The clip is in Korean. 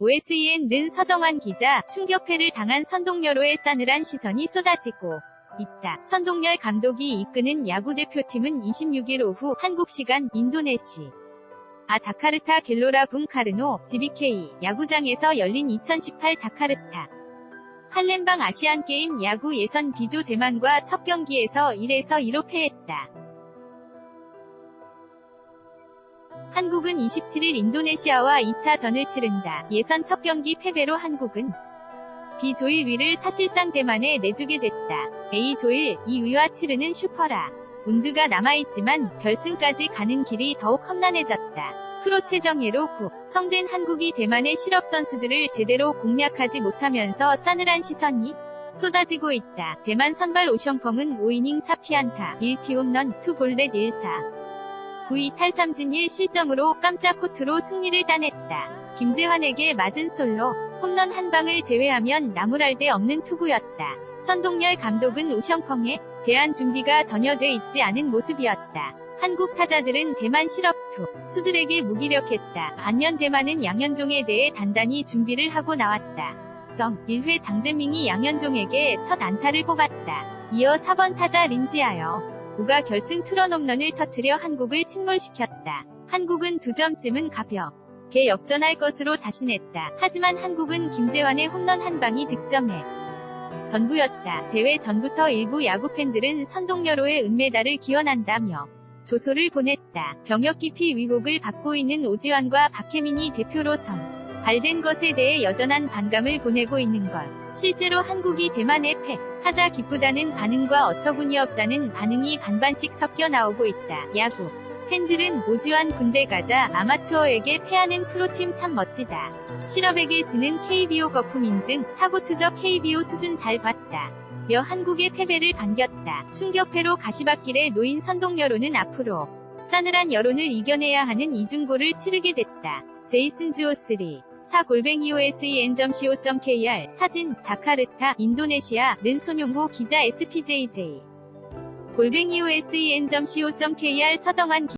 OSEN는 서정환 기자, 충격패를 당한 선동열호의 싸늘한 시선이 쏟아지고 있다. 선동열 감독이 이끄는 야구 대표팀은 26일 오후 한국 시간 인도네시 아 자카르타 갤로라 붕 카르노 GBK 야구장에서 열린 2018 자카르타 팔렘방 아시안게임 야구 예선 B조 대만과 첫 경기에서 1에서 2로 패했다. 한국은 27일 인도네시아와 2차전을 치른다. 예선 첫 경기 패배로 한국은 B조 1위를 사실상 대만에 내주게 됐다. A조 1, 2위와 치르는 슈퍼라. 운드가 남아있지만 결승까지 가는 길이 더욱 험난해졌다. 프로 최정예로 9. 성된 한국이 대만의 실업 선수들을 제대로 공략하지 못하면서 싸늘한 시선이 쏟아지고 있다. 대만 선발 오션펑은 5이닝 4피안타, 1피 홈런, 2볼넷 1사. 9위 탈삼진 1 실점으로 깜짝 코트로 승리를 따냈다. 김재환에게 맞은 솔로, 홈런 한 방을 제외하면 나무랄 데 없는 투구였다. 선동열 감독은 우션펑에 대한 준비가 전혀 돼 있지 않은 모습이었다. 한국 타자들은 대만 실업투 수들에게 무기력했다. 반면 대만은 양현종에 대해 단단히 준비를 하고 나왔다. 점 1회 장재민이 양현종에게 첫 안타를 뽑았다. 이어 4번 타자 린지하여 우가 결승 투런 홈런을 터뜨려 한국을 침몰시켰다. 한국은 두 점쯤은 가볍게 역전할 것으로 자신했다. 하지만 한국은 김재환의 홈런 한 방이 득점해 전부였다. 대회 전부터 일부 야구 팬들은 선동여로의 은메달을 기원한다며 조소를 보냈다. 병역 기피 위복을 받고 있는 오지환과 박혜민이 대표로 선 발된 것에 대해 여전한 반감을 보내고 있는 것. 실제로 한국이 대만에 패, 하자 기쁘다는 반응과 어처구니 없다는 반응이 반반씩 섞여 나오고 있다. 야구. 팬들은 오지환 군대 가자 아마추어에게 패하는 프로팀 참 멋지다. 실업에게 지는 KBO 거품 인증, 타고 투적 KBO 수준 잘 봤다. 며 한국의 패배를 반겼다. 충격패로 가시밭길에 놓인 선동 여론은 앞으로 싸늘한 여론을 이겨내야 하는 이중고를 치르게 됐다. 제이슨 지오3 사골뱅이 OSEN.co.kr 사진 자카르타 인도네시아 는 손용호 기자 SPJJ 골뱅이 OSEN.co.kr 서정환 기